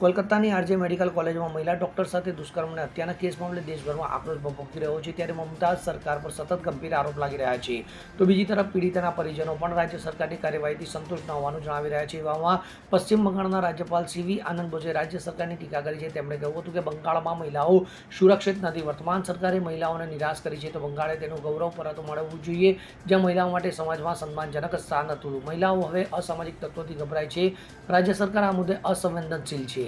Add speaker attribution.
Speaker 1: કોલકાતાની RJ medical કોલેજમાં મહિલા doctor સાથે દુષ્કર્મ અને હત્યાના કેસ મામલે દેશભરમાં આક્રોશ ભભૂકી રહ્યો છે, ત્યારે મમતાજ સરકાર પર સતત ગંભીર આરોપ લાગી રહ્યા છે. તો બીજી તરફ પીડિતાના પરિજનો પણ રાજ્ય સરકારની કાર્યવાહીથી સંતુષ્ટ ન હોવાનું જણાવી રહ્યા છે. એવામાં પશ્ચિમ બંગાળના રાજ્યપાલ સીવી આનંદ બોઝે રાજ્ય સરકારની ટીકા કરી છે. તેમણે કહ્યું હતું કે બંગાળમાં મહિલાઓ સુરક્ષિત નથી. વર્તમાન સરકારે મહિલાઓને નિરાશ કરી છે. તો બંગાળે તેનું ગૌરવ પરત મળવું જોઈએ, જ્યાં મહિલાઓ માટે સમાજમાં સન્માનજનક સ્થાન હતું. મહિલાઓ હવે અસામાજિક તત્વોથી ગભરાય છે. રાજ્ય સરકાર આ મુદ્દે અસંવેદનશીલ છે.